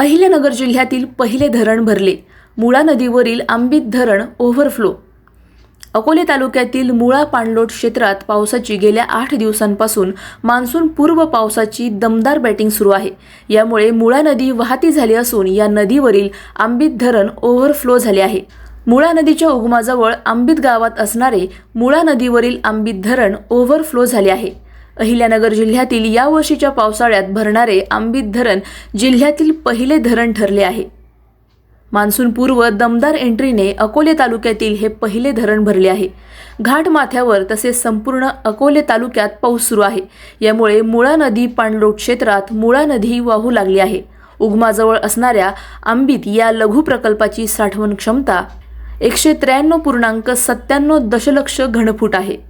अहिल्यानगर जिल्ह्यातील पहिले धरण भरले. मुळा नदीवरील आंबित धरण ओव्हरफ्लो अकोले तालुक्यातील मुळा पाणलोट क्षेत्रात पावसाची गेल्या आठ दिवसांपासून मान्सून पूर्व पावसाची दमदार बॅटिंग सुरू आहे. यामुळे मुळा नदी वाहती झाली असून या नदीवरील आंबित धरण ओव्हरफ्लो झाले आहे. मुळा नदीच्या उगमाजवळ आंबित गावात असणारे मुळा नदीवरील आंबित धरण ओव्हरफ्लो झाले आहे. अहिल्यानगर जिल्ह्यातील यावर्षीच्या पावसाळ्यात भरणारे आंबित धरण जिल्ह्यातील पहिले धरण ठरले आहे. मान्सूनपूर्व दमदार एंट्रीने अकोले तालुक्यातील हे पहिले धरण भरले आहे. घाटमाथ्यावर तसेच संपूर्ण अकोले तालुक्यात पाऊस सुरू आहे. यामुळे मुळा नदी पाणलोट क्षेत्रात मुळा नदी वाहू लागली आहे. उगमाजवळ असणाऱ्या आंबीत या लघु प्रकल्पाची साठवण क्षमता एकशे त्र्याण्णव पूर्णांक सत्त्याण्णव दशलक्ष घनफूट आहे.